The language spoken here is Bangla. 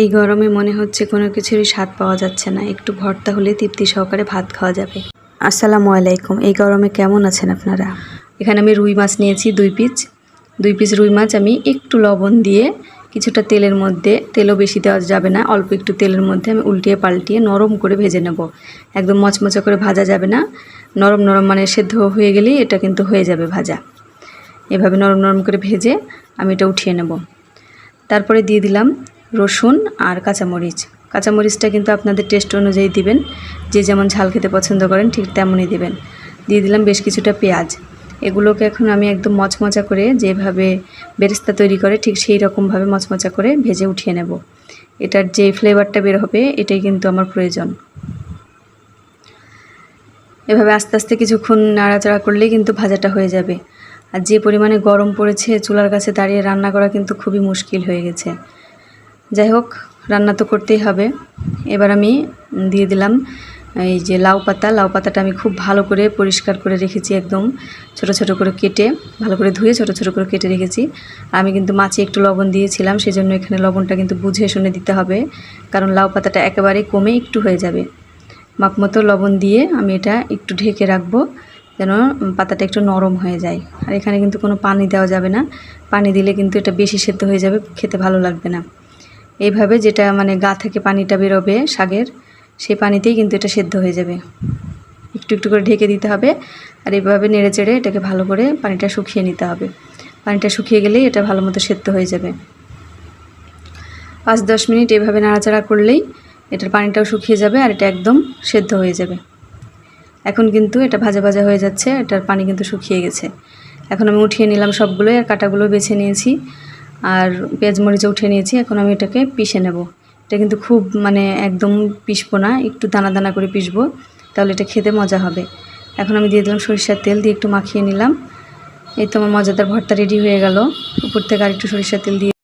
এই গরমে মনে হচ্ছে কোনো কিছুরই স্বাদ পাওয়া যাচ্ছে না। একটু ভর্তা হলে তৃপ্তি সহকারে ভাত খাওয়া যাবে। আসসালামু আলাইকুম। এই গরমে কেমন আছেন আপনারা? এখানে আমি রুই মাছ নিয়েছি দুই পিস। দুই পিস রুই মাছ আমি একটু লবণ দিয়ে কিছুটা তেলের মধ্যে, তেলও বেশি দেওয়া যাবে না, অল্প একটু তেলের মধ্যে আমি উল্টিয়ে পাল্টিয়ে নরম করে ভেজে নেব। একদম মচমচা করে ভাজা যাবে না। নরম নরম মানে সেদ্ধ হয়ে গেলেই এটা কিন্তু হয়ে যাবে ভাজা। এভাবে নরম নরম করে ভেজে আমি এটা উঠিয়ে নেব। তারপরে দিয়ে দিলাম রসুন আর কাঁচামরিচ। কাঁচামরিচটা কিন্তু আপনাদের টেস্ট অনুযায়ী দিবেন। যে যেমন ঝাল খেতে পছন্দ করেন, ঠিক তেমনই দিবেন। দিয়ে দিলাম বেশ কিছুটা পেঁয়াজ। এগুলোকে এখন আমি একদম মচমচা করে যেভাবে বেরেস্তা তৈরি করে, ঠিক সেই রকমভাবে মচমচা করে ভেজে উঠিয়ে নেব। এটার যে ফ্লেভারটা বের হবে, এটাই কিন্তু আমার প্রয়োজন। এভাবে আস্তে আস্তে কিছুক্ষণ নাড়াচাড়া করলেই কিন্তু ভাজাটা হয়ে যাবে। আর যে পরিমাণে গরম পড়েছে, চুলার কাছে দাঁড়িয়ে রান্না করা কিন্তু খুবই মুশকিল হয়ে গেছে। যাই হোক, রান্না তো করতেই হবে। এবার আমি দিয়ে দিলাম এই যে লাউ পাতা। লাউ পাতাটা আমি খুব ভালো করে পরিষ্কার করে রেখেছি একদম ছোট ছোট করে কেটে, ভালো করে ধুয়ে ছোট ছোট করে কেটে রেখেছি। আমি কিন্তু মাছে একটু লবণ দিয়েছিলাম, সেজন্য এখানে লবণটা কিন্তু বুঝে শুনে দিতে হবে, কারণ লাউ পাতাটা একেবারে কমে একটু হয়ে যাবে। মাপ মতো লবণ দিয়ে আমি এটা একটু ঢেকে রাখব, যেন পাতাটা একটু নরম হয়ে যায়। আর এখানে কিন্তু কোনো পানি দেওয়া যাবে না। পানি দিলে কিন্তু এটা বেশি সেদ্ধ হয়ে যাবে, খেতে ভালো লাগবে না। এইভাবে যেটা মানে গা থেকে পানিটা বেরোবে শাকের সেই পানিতেই কিন্তু এটা সেদ্ধ হয়ে যাবে। একটু একটু করে ঢেকে দিতে হবে আর এইভাবে নেড়ে চেড়ে এটাকে ভালো করে পানিটা শুকিয়ে নিতে হবে। পানিটা শুকিয়ে গেলেই এটা ভালো মতো সেদ্ধ হয়ে যাবে। পাঁচ দশ মিনিট এভাবে নাড়াচাড়া করলেই এটার পানিটাও শুকিয়ে যাবে আর এটা একদম সেদ্ধ হয়ে যাবে। এখন কিন্তু এটা ভাজা ভাজা হয়ে যাচ্ছে, এটার পানি কিন্তু শুকিয়ে গেছে। এখন আমি উঠিয়ে নিলাম সবগুলোই আর কাটাগুলো বেছে নিয়েছি। আর পেঁয়াজ মরিচও উঠে নিয়েছি, এখন আমি এটাকে পিষে নেব। এটা কিন্তু খুব মানে একদম পিষবো না, একটু দানা দানা করে পিষবো, তাহলে এটা খেতে মজা হবে। এখন আমি দিয়ে দিলাম সরিষার তেল, দিয়ে একটু মাখিয়ে নিলাম। এই তো আমার মজাদার ভর্তা রেডি হয়ে গেল। উপর থেকে আর একটু সরিষার তেল দিয়ে